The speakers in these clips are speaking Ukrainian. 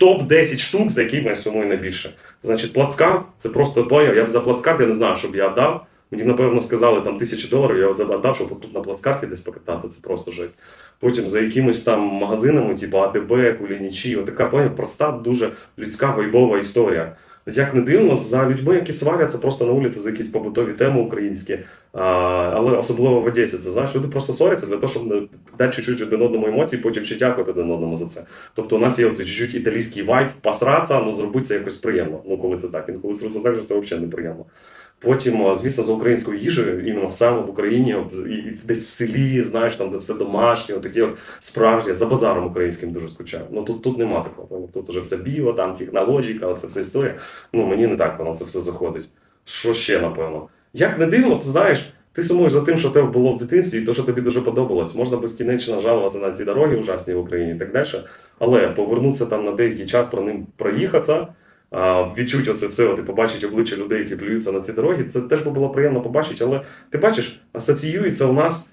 топ-10 штук, за які я сумую найбільше. Значить, плацкарт це просто поняв. Я б за плацкарт я не знаю, щоб я дав. Мені, напевно, сказали там тисячі доларів, я задав, щоб тут на плацкарті десь покататися, це просто жесть. Потім за якимось там магазинами, типу АТБ, Кулінічі, отака поняв, проста, дуже людська вайбова історія. Як не дивно, за людьми, які сваряться просто на вулиці за якісь побутові теми українські, а, але особливо в Одесі, це знаєш, люди просто соряться для того, щоб дати чуть-чуть один одному емоції, потім ще дякувати один одному за це. Тобто у нас є оцей чуть-чуть італійський вайб, посраться, але зробити це якось приємно. Ну коли це так, інколи це так, що це взагалі неприємно. Потім, звісно, за українською їжею, іменно саме в Україні, десь в селі, знаєш, там де все домашнє, такі от справжнє, за базаром українським дуже скучаю. Ну тут, тут нема такого. Тут уже все біо, там технологіка, це вся історія. Ну мені не так воно це все заходить. Що ще, напевно? Як не дивно, ти знаєш, ти сумуєш за тим, що тебе було в дитинстві, і те, що тобі дуже подобалось. Можна безкінечно жалуватися на ці дороги ужасні в Україні і так далі. Але повернутися там на деякий час про ним проїхатися, відчуть оце все, і побачить обличчя людей, які плюються на ці дороги. Це теж би було приємно побачити. Але ти бачиш, асоціюється у нас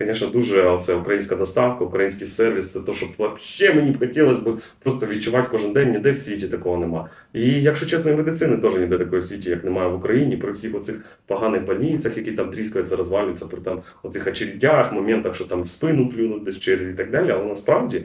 Звісно, дуже оце українська доставка, український сервіс це те, що взагалі мені б хотілося б просто відчувати кожен день, ніде в світі такого нема. І якщо чесно, і медицини теж ніде такої в світі, як немає в Україні, при всіх оцих поганих больницях, які там тріскаються, розвалюються, при там оцих очередях, моментах, що там в спину плюнуть десь в черзі і так далі. Але насправді